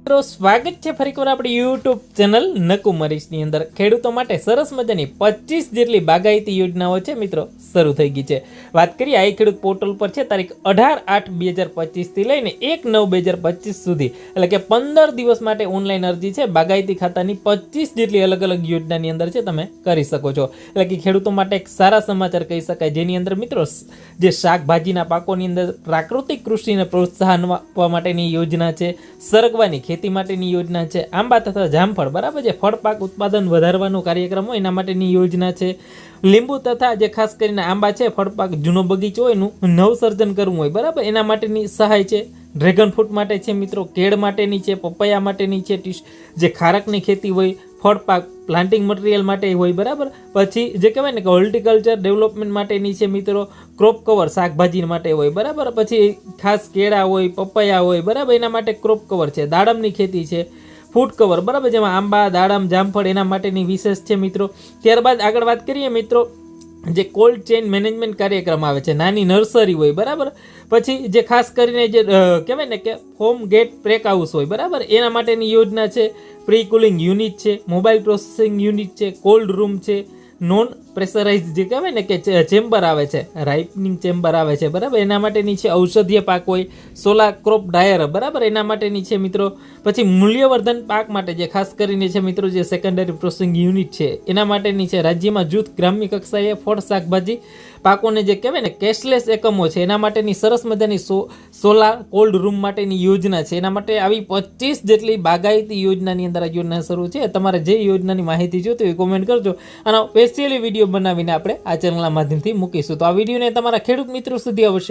મિત્રો, સ્વાગત છે ફરી એકવાર આપણી યુટ્યુબ ચેનલ નકુમરીશની અંદર. ખેડૂતો માટે સરસ મજાની પચીસ જેટલી બાગાયતી યોજનાઓ છે મિત્રો, શરૂ થઈ ગઈ છે. વાત કરીએ, આ ખેડૂત પોર્ટલ પર છે, તારીખ અઢાર આઠ બે હજાર પચીસથી લઈને એક નવ બે હજાર પચીસ સુધી. એટલે કે પંદર દિવસ માટે ઓનલાઈન અરજી છે, બાગાયતી ખાતાની પચીસ જેટલી અલગ અલગ યોજનાની અંદર છે, તમે કરી શકો છો. એટલે કે ખેડૂતો માટે એક સારા સમાચાર કહી શકાય, જેની અંદર મિત્રો, જે શાકભાજીના પાકોની અંદર પ્રાકૃતિક કૃષિને પ્રોત્સાહન આપવા માટેની યોજના છે, સરગવાની ખેતી માટેની યોજના છે. આંબા તથા જામફળ, બરાબર છે? ફળ પાક ઉત્પાદન વધારવાનો કાર્યક્રમ હોય, એના માટેની યોજના છે. લીંબુ તથા જે ખાસ કરીને આંબા છે ફળ પાક જૂનો બગીચો એનું નવસર્જન કરવું હોય, બરાબર? એના માટેની સહાય છે. ડ્રેગન ફ્રૂટ માટે છે મિત્રો, કેળ માટેની છે, પપૈયા માટેની છે જે ખારકની ખેતી હોય ફળ પાક પ્લાન્ટિંગ મટીરિયલ માટે હોય, બરાબર? પછી જે કહેવાય ને કે હોર્ટિકલ્ચર ડેવલપમેન્ટ માટેની છે મિત્રો ક્રોપ કવર શાકભાજી માટે હોય, બરાબર? પછી ખાસ કેળા હોય, પપૈયા હોય, બરાબર? એના માટે ક્રોપ કવર છે, દાડમની ખેતી છે ફૂડ કવર બરાબર? જેમાં આંબા, દાડમ, જામફળ એના માટેની વિશેષ છે મિત્રો. ત્યારબાદ આગળ વાત કરીએ મિત્રો જે કોલ્ડ ચેઇન મેનેજમેન્ટ કાર્યક્રમ આવે છે, નાની નર્સરી હોય, બરાબર? પછી જે ખાસ કરીને જે કહેવાય ને કે હોમ ગેટ બ્રેક હાઉસ હોય, બરાબર? એના માટેની યોજના છે પ્રી કુલિંગ યુનિટ છે મોબાઈલ પ્રોસેસિંગ યુનિટ છે કોલ્ડ રૂમ છે નોન પ્રેશરાઇઝ જે કહેવાય ને કે ચેમ્બર આવે છે, રાઇપનિંગ ચેમ્બર આવે છે, બરાબર? એના માટેની છે ઔષધીય પાક હોય, સોલા ક્રોપ ડાયર, બરાબર? એના માટેની છે મિત્રો, પછી મૂલ્યવર્ધન પાક માટે જે ખાસ કરીને છે મિત્રો, જે સેકન્ડરી પ્રોસેસિંગ યુનિટ છે, એના માટેની છે રાજ્યમાં જૂથ ગ્રામ્ય કક્ષાએ ફળ શાકભાજી પાકોને જે કહેવાય ને કેશલેસ એકમો છે, એના માટેની સરસ મજાની સો સોલાર કોલ્ડ રૂમ માટેની યોજના છે, એના માટે આવી પચીસ જેટલી બાગાયતી યોજનાની અંદર આ યોજના શરૂ છે. તમારે જે યોજનાની માહિતી જોતી હોય કોમેન્ટ કરજો. અને સ્પેશિયલી વીડિયો બનાવીને આપણે આ ચેનલના માધ્યમથી મૂકીશું. તો આ વિડીયોને તમારા ખેડૂત મિત્રો સુધી અવશ્ય